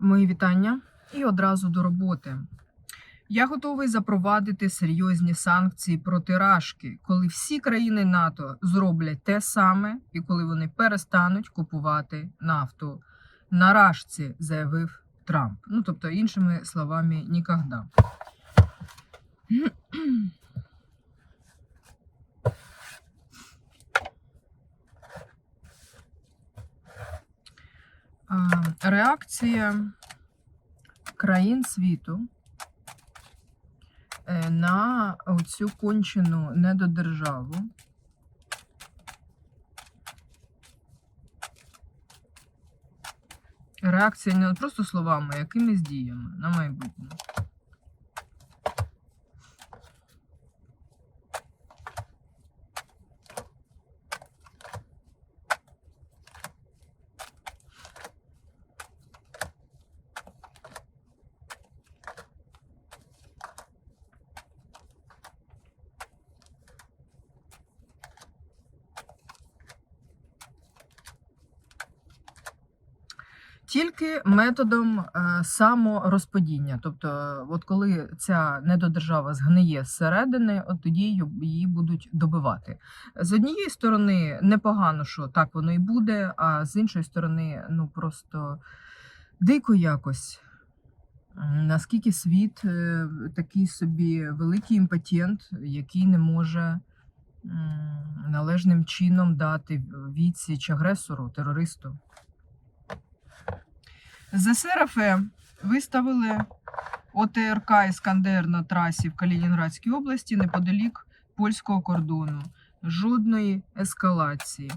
Мої вітання і одразу до роботи. Я готовий запровадити серйозні санкції проти Рашки, коли всі країни НАТО зроблять те саме і коли вони перестануть купувати нафту на Рашці, заявив Трамп. Ну тобто, іншими словами, нікогда. А, Реакція країн світу е, на цю кончену недодержаву. Реакція не просто словами, а якимись діями на майбутнє. Тільки методом е, саморозподіння. Тобто, от коли ця недодержава згниє зсередини, от тоді її- її будуть добивати. З однієї сторони, непогано, що так воно і буде, а з іншої сторони, ну просто дико якось. Наскільки світ е, такий собі великий імпотент, який не може належним чином дати відсіч агресору, терористу. ЗСРФ виставили ОТРК Іскандер на трасі в Калінінградській області неподалік польського кордону. Жодної ескалації.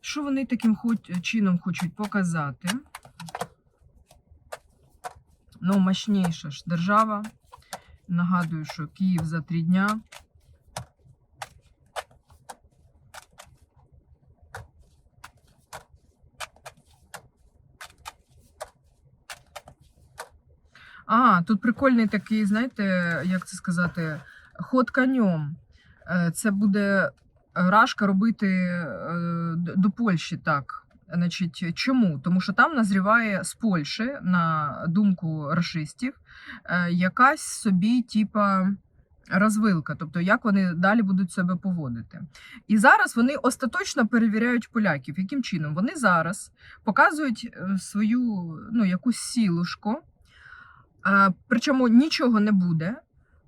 Що вони таким чином хочуть показати? Ну, мощніша ж держава. Нагадую, що Київ за три дня. А, тут прикольний такий, знаєте, як це сказати, ход конем. Е, Це буде Рашка робити е, до Польщі так. Значить, чому? Тому що там назріває з Польщі, на думку рашистів, е, якась собі, типа. Розвилка, тобто як вони далі будуть себе поводити. І зараз вони остаточно перевіряють поляків. Яким чином? Вони зараз показують свою ну, якусь сілушку, причому нічого не буде.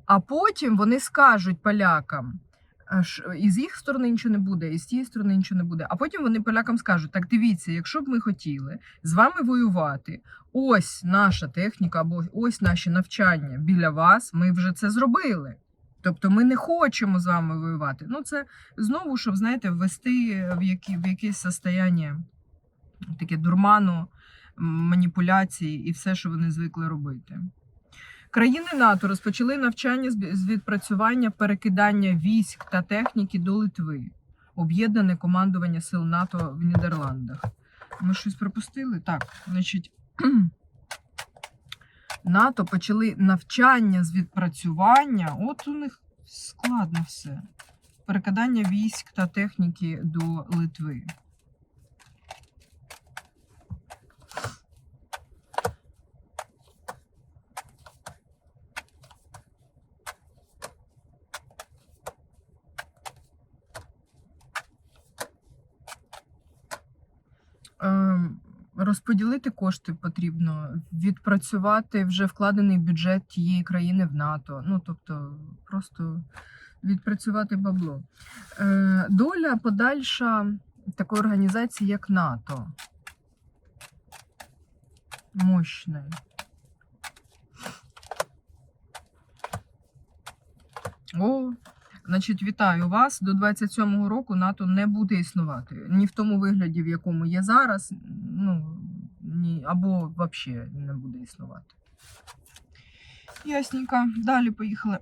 А потім вони скажуть полякам, а, ш- і з їх сторони нічого не буде, і з тієї сторони нічого не буде. А потім вони полякам скажуть: так дивіться, якщо б ми хотіли з вами воювати, ось наша техніка або ось наші навчання біля вас, ми вже це зробили. Тобто ми не хочемо з вами воювати. Ну, це знову, щоб, знаєте, ввести в, які, в якесь состояння таке дурману, маніпуляції і все, що вони звикли робити. Країни НАТО розпочали навчання з відпрацювання перекидання військ та техніки до Литви. Об'єднане командування сил НАТО в Нідерландах. Ми щось пропустили? Так, значить. НАТО почали навчання з відпрацювання. От у них складно все. Перекидання військ та техніки до Литви. Розподілити кошти потрібно, відпрацювати вже вкладений бюджет тієї країни в НАТО. Ну тобто, просто відпрацювати бабло. Е, Доля подальша такої організації, як НАТО. Мощної. О, значить, вітаю вас. До 27-го року НАТО не буде існувати. Ні в тому вигляді, в якому є зараз, або взагалі не буде існувати. Ясненько. Далі поїхали.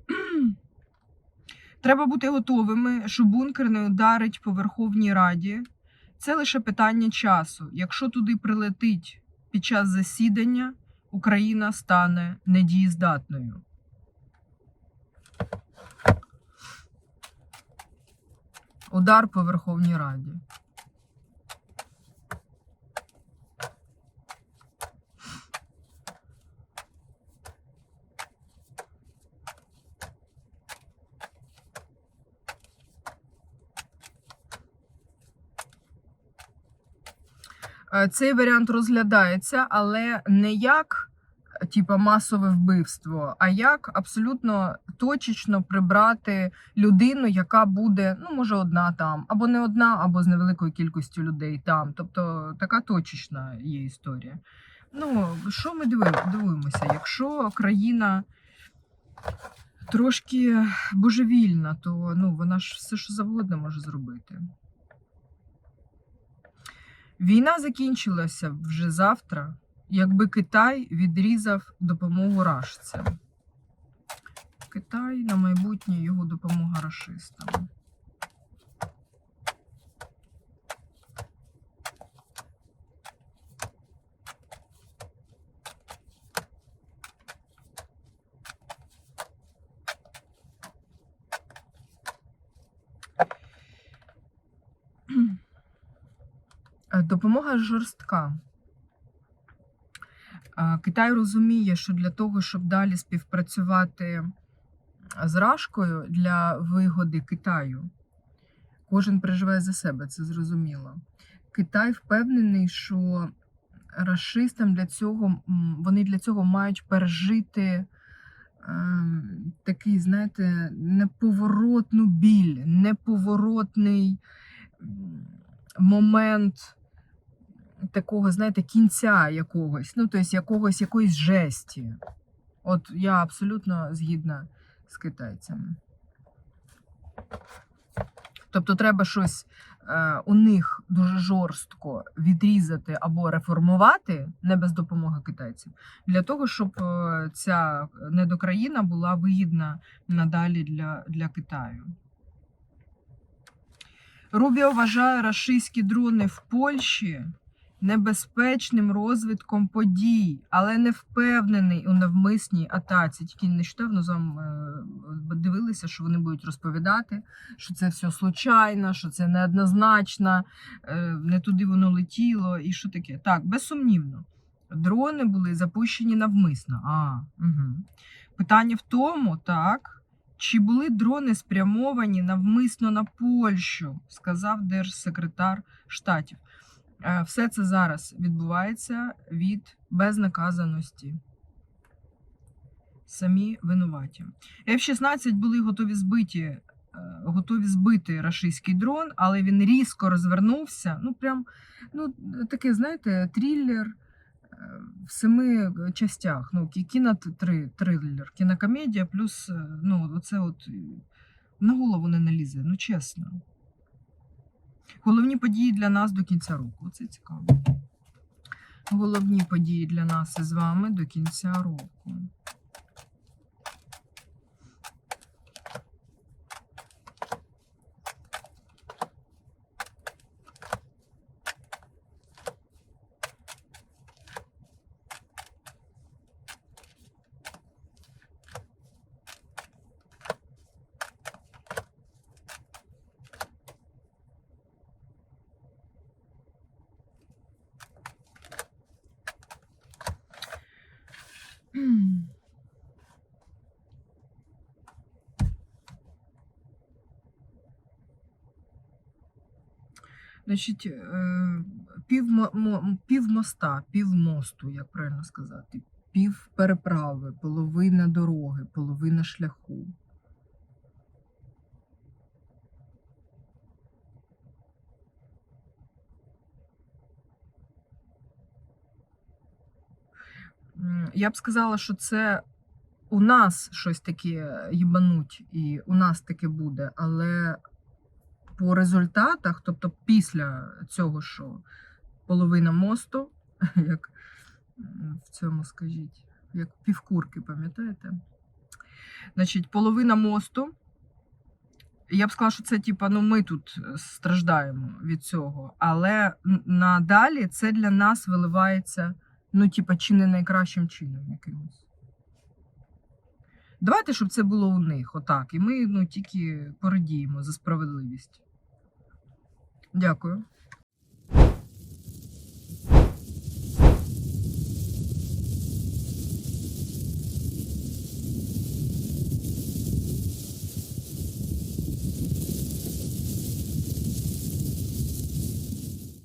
Треба бути готовими, що бункер не ударить по Верховній Раді. Це лише питання часу. Якщо туди прилетить під час засідання, Україна стане недієздатною. Удар по Верховній Раді. Цей варіант розглядається, але не як е, типа масове вбивство, а як абсолютно точечно прибрати людину, яка буде, ну може, одна там, або не одна, або з невеликою кількістю людей там. Тобто така точечна є історія. Ну, що ми диви- дивуємося? Якщо країна трошки божевільна, то ну, вона ж все, що завгодно може зробити. Війна закінчилася вже завтра, якби Китай відрізав допомогу рашцям. Китай на майбутнє його допомога рашистам. Допомога жорстка. Е, Китай розуміє, що для того, щоб далі співпрацювати з Рашкою для вигоди Китаю, кожен переживає за себе, це зрозуміло. Китай впевнений, що рашистам для цього вони для цього мають пережити ем, такий, знаєте, неповоротну біль, неповоротний момент такого, знаєте, кінця якогось, ну, тобто якогось якоїсь жесті. От я абсолютно згідна з китайцями. Тобто треба щось е, у них дуже жорстко відрізати або реформувати, не без допомоги китайців, для того, щоб е, ця недокраїна була вигідна надалі для, для Китаю. Рубіо вважає рашистські дрони в Польщі небезпечним розвитком подій, але не впевнений у навмисній атаці. Тільки нещодавно з вами е, дивилися, що вони будуть розповідати, що це все случайно, що це неоднозначно, е, не туди воно летіло, і що таке. Так, безсумнівно. Дрони були запущені навмисно. А, угу. Питання в тому, так. Чи були дрони спрямовані навмисно на Польщу, сказав держсекретар штатів. Е, Все це зараз відбувається від безнаказаності. Самі винуваті. F-16 були готові збиті, е, готові збити рашистський дрон, але він різко розвернувся. Ну, прям, ну, таке, знаєте, трилер е, в семи частях. Ну, кі- кіно три, трилер, кінокомедія, плюс, ну, оце от на голову не налізе, ну чесно. Головні події для нас до кінця року. Це цікаво. Головні події для нас із вами до кінця року. Значить, е, пів, пів моста, пів мосту, як правильно сказати, пів переправи, половина дороги, половина шляху. Я б сказала, що це у нас щось таке їбануть, і у нас таке буде, але по результатах, тобто після цього, що половина мосту, як в цьому скажіть, як півкурки, пам'ятаєте? Значить, половина мосту. Я б сказала, що це типа, ну ми тут страждаємо від цього. Але надалі це для нас виливається, ну, типа, чи не найкращим чином якимось. Давайте, щоб це було у них, отак. І ми ну, тільки порадіємо за справедливість. Дякую.